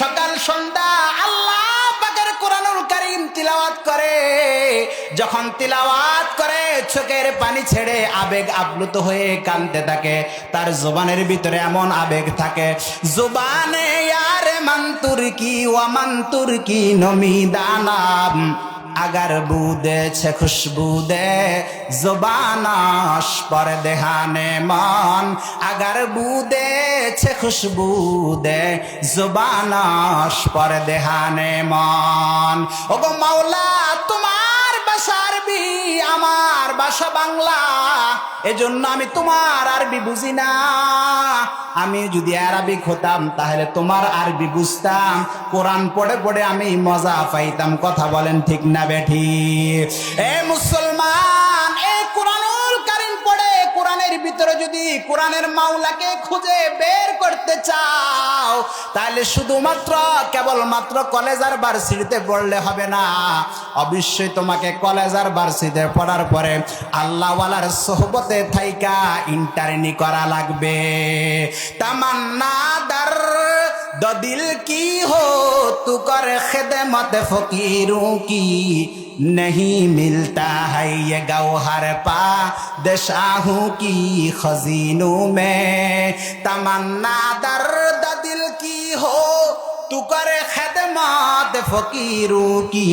সকাল, সন্ধ্যা আল্লাহ পাকের কোরআনুল কারিম তিলাওয়াত করে। যখন তিলাওয়াত করে, চোখের পানি ছেড়ে আবেগ আপ্লুত হয়ে কানতে থাকে। তার জোবানের ভিতরে এমন আবেগ থাকে, জোবানে আর মান্তুর কি ও মান্তুর কি নমি দানাম? আগার বুদে ছে খুশবু দে জোবানাস পর দেহানে মন। আগার বুদে গেছে খুশবু দে জোবানস পর দেহানে মন। ও গো মাওলা, তোমার বাসার বি আমার বাসা বাংলা। এজন্য আমি তোমার আরবি বুঝি না। আমি যদি আরবি খতাম, তাহলে তোমার আরবি বুঝতাম। কোরআন পড়ে পড়ে আমি মজা পাইতাম। কথা বলেন ঠিক না বেঠি। এ মুসলমান যদি কোরআনের মাওলাকে খুঁজে বের করতে চাও, তাহলে শুধুমাত্র কেবলমাত্র কলেজ আর ভার্সিটিতে পড়লে হবে না। অবশ্যই তোমাকে কলেজ আর ভার্সিটিতে পড়ার পরে আল্লাহওয়ালার সোহবতে থাইকা ইন্টারনি করা লাগবে। তামান্না দার দদিল কি হো, তু কর খেদমত ফকিরুঁ কি? নহি মিলতা হাই ইয়ে গওহর পা দেশাহু কি খজিনু মে? তমন্না দর দদিল কি হো, তু কর খেদমত ফকিরুঁ কি?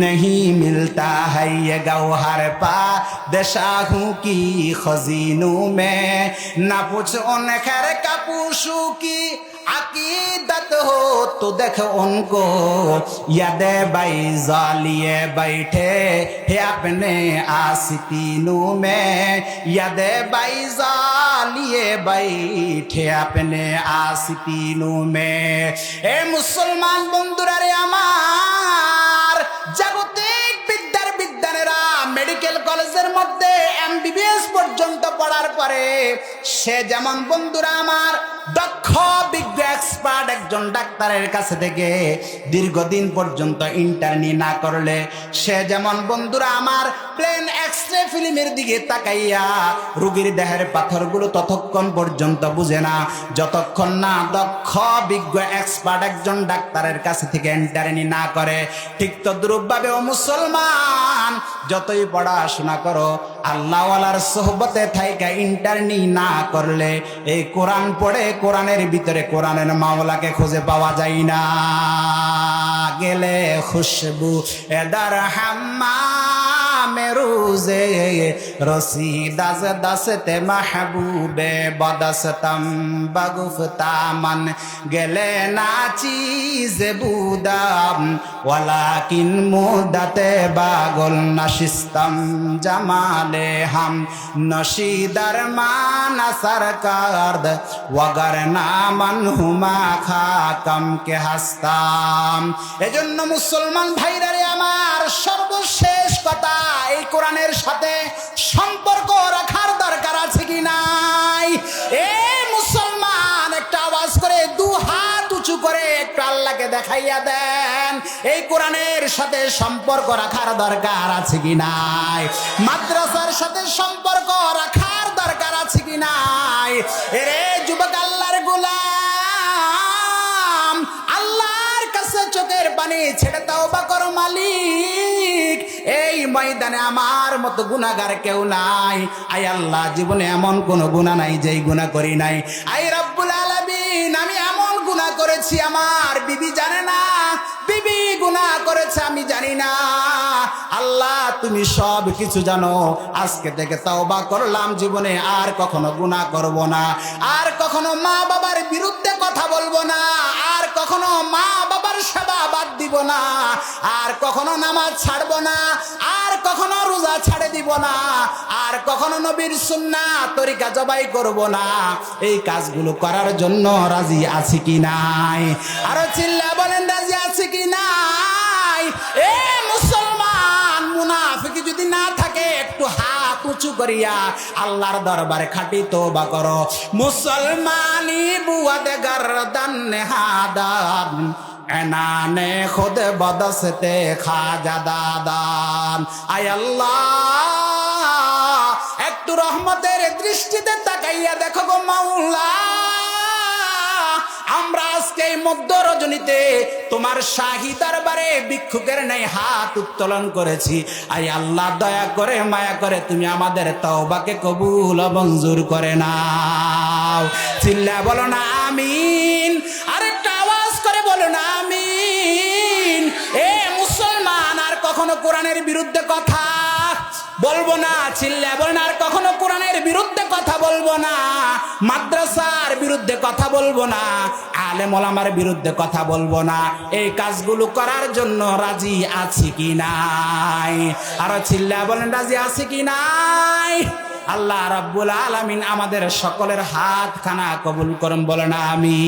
নহি মিলতা হাই ইয়ে গওহর পা দেশাহু কি খজিনু মে? না পুছ অন খের কি? अकीदत हो तो देख उनको यद बैजा लिए बैठे है अपने आस्तीनों में यद बैजा लिए बैठे अपने आस्तीनों में এ মুসলমান বন্ধুরা রে আমার জাগতিক বিদ্যার বিজ্ঞানেরা মেডিকেল কলেজের মধ্যে এমবিবিএস পর্যন্ত পড়ার পরে সে যেমন বন্ধুরা আমার দক্ষ বিজ্ঞ এক্সপার্ট একজন ডাক্তারের কাছে থেকে দীর্ঘদিন পর্যন্ত ইন্টারনি না করলে সে যেমন বন্ধুরা আমার প্লেন এক্স রে ফিল্মের দিকে তাকাইয়া রুগীর দেহের পাথরগুলো ততক্ষণ পর্যন্ত বুঝে না, যতক্ষণ না দক্ষ বিজ্ঞ এক্সপার্ট একজন ডাক্তারের কাছে থেকে ইন্টারনি না করে, ঠিক তদ্রুপভাবে ও মুসলমান, যতই পড়াশোনা করো, আল্লাহওয়ালার সোহবতে থাইকা ইন্টারনি না করলে এই কোরআন পড়ে কোরআনের ভিতরে কোরআনের মাওলাকে খুঁজে পাওয়া যায় না। গেলে খুশবু এদার হাম্মা মেরুজে রসি দাস দাসতে মাহবুবে বদস্তম বগুফতামন গেলে নাচি যে বুদাম, ওয়ালাকিন মুদাতে বাগল নশিস্তম জামালে হাম। নশিদার মান সরকার ওয়াগার নামান হুমা খাকম কে হাস্তাম। এজন্য মুসলমান ভাইরা রে আমার সর্বশেষ কোরআনের সাথে সম্পর্ক রাখার দরকার আছে কি নাই? এ মুসলমান, একটা আওয়াজ করে দু হাত উঁচু করে একটু আল্লাহকে দেখাইয়া দেন। এই কোরআনের সাথে সম্পর্ক রাখার দরকার আছে কি নাই? মাদ্রাসার সাথে সম্পর্ক রাখার দরকার আছে কি নাই? এরে যুবক আল্লাহর গোলাম পানি ছেড়ে তাও বা করো মালিক। এই ময়দানে আমার মতো গুণাগার কেউ নাই। আই আল্লাহ, জীবনে এমন কোন গুণা নাই যেই গুণা করি নাই। আই রব্বুল আলমিন, আমি এমন গুণা করেছি, আমার বিবি জানে না। বিবি গুণা করেছে, আমি জানি না। আল্লাহ, তুমি সব কিছু জানো। আজকে থেকে তওবা করলাম জীবনে, আর কখনো গুণা করব না। আর কখনো মা বাবার বিরুদ্ধে কথা বলব না। আর কখনো মা বাবার সেবা বাদ দিব না। আর কখনো নামাজ ছাড়বো না। আর কখনো রোজা ছাড়ে দিব না। আর কখনো নবীর সুন্না তরিকা জবাই করব না। এই কাজগুলো করার জন্য রাজি আছি কি নাই? আরও চিল্লা বলেন, রাজি আছি কি এ মুসলমান, মুনাফিকি যদি না থাকে, একটু হাত উঁচু করিয়া আল্লাহর দরবারে খাটি তোবা করো। মুসলমানি বুয়াদে গরদান হাদান এনানে খুদ বদসতে খাজা দাদান। আয় আল্লাহ, একটু রহমতের দৃষ্টিতে তাকাইয়া দেখো গো মাওলা। আমরা আজকে এই মধ্য রজনীতে তোমার শাহী দরবারে ভিক্ষুকের নেই হাত উত্তোলন করেছি। আই আল্লাহ দয়া করে, মায়া করে তুমি আমাদের তওবাকে কবুল মঞ্জুর করে নাও। চিল্লা বলো না, আমিন। আরেকটা আওয়াজ করে বলো না, আমিন। এ মুসলমান, আর কখনো কোরআনের বিরুদ্ধে কথা বলব না, চিল্লা বলো না, আর কখনো কোরআনের বিরুদ্ধে কথা বলব না, মাদ্রাসার বিরুদ্ধে কথা বলব না আলেম ওলামার বিরুদ্ধে কথা বলব না। এই কাজগুলো করার জন্য রাজি আছি কি নাই? আরও চিল্লা বলেন, রাজি আছি কি নাই? আল্লাহ রাব্বুল আলামিন আমাদের সকলের হাত খানা কবুল করুন, বলেন আমি